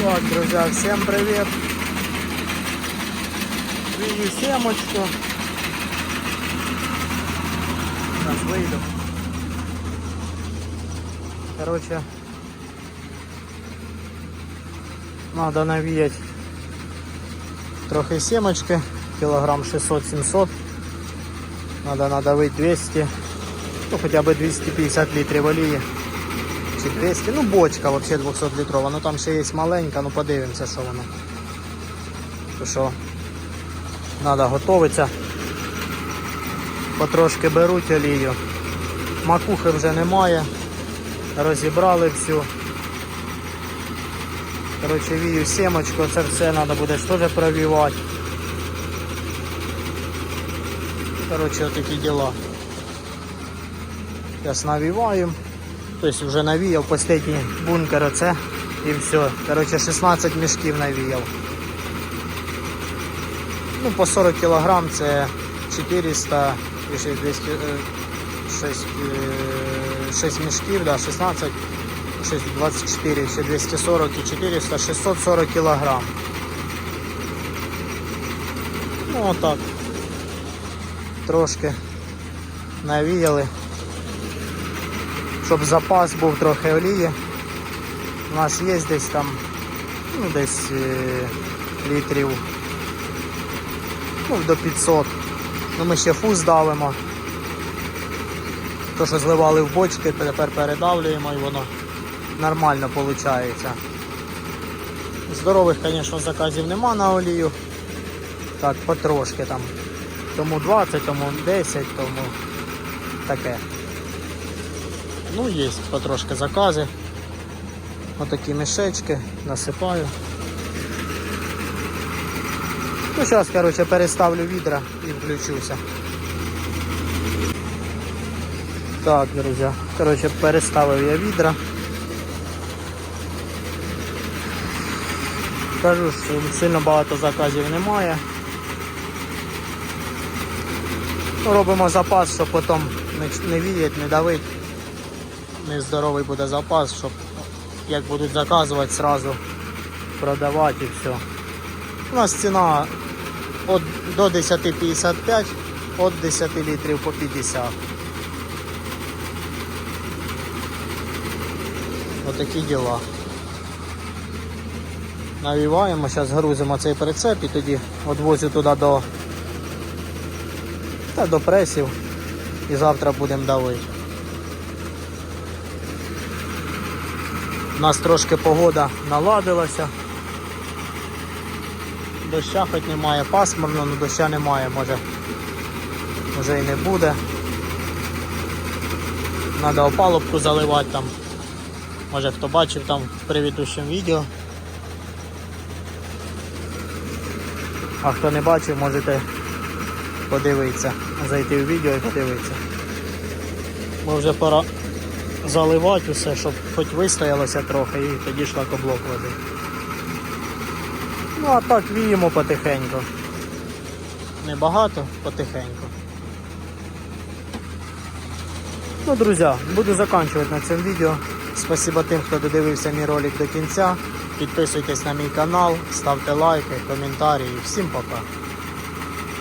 Так, друзья, всем привет. Вию семочку. Сейчас выйду. Короче, надо навіять трохи семочки, килограмм 600-700. Надо надавить 200, ну хотя бы 250 литрів олії. Чи 200, ну бочка вообще 200 літрова, ну там ще є маленька, ну подивимося, що воно. То що треба готуватися. Потрошки беруть олію. Макухи вже немає. Розібрали всю. Коротше, вію сімочку, це все треба буде теж провівати. Коротше, отакі діла. Зараз навіваємо. Тобто вже навіяв останній бункер оце і все. Коротше, 16 мішків навіяв. Ну, по 40 кг це 400 і ще 200, е, 6, е, 6 мішків, да, 16, 6, 24, ще 240 і 400, 640 кг. Ну отак. Трошки навіяли щоб запас був трохи олії. У нас є десь там ну, десь е, літрів ну, до 500. Ну, ми ще фуз давимо. То, що зливали в бочки, тепер передавлюємо і воно нормально виходить. Здорових, звісно, заказів нема на олію. Так, потрошки там. Тому 20, тому 10, тому таке. Ну, є потрошки закази. Отакі мішечки, насипаю. Ну, зараз, коротше, переставлю відра і включуся. Так, друзі, коротше, переставив я відра. Кажу, що сильно багато заказів немає. Робимо запас, щоб потім не віять, не давить нездоровий буде запас, щоб як будуть заказувати, сразу продавати і все. У нас ціна от, до 10,55, від 10 літрів по 50. Отакі діла. Навіваємо, зараз грузимо цей прицеп і тоді відвозю туди до, та до пресів і завтра будемо давити. У нас трошки погода наладилася. Доща хоч немає, пасмурно, але доща немає, може вже і не буде. Треба опалубку заливати там. Може хто бачив там в предыдущому відео. А хто не бачив, можете подивитися, зайти в відео і подивитися. Бо вже пора заливати усе, щоб хоч вистоялося трохи і тоді шлакоблок водити. Ну а так віємо потихеньку. Небагато, потихеньку. Ну, друзі, буду закінчувати на цьому відео. Спасибо тим, хто додивився мій ролик до кінця. Підписуйтесь на мій канал, ставте лайки, коментарі. Всім пока.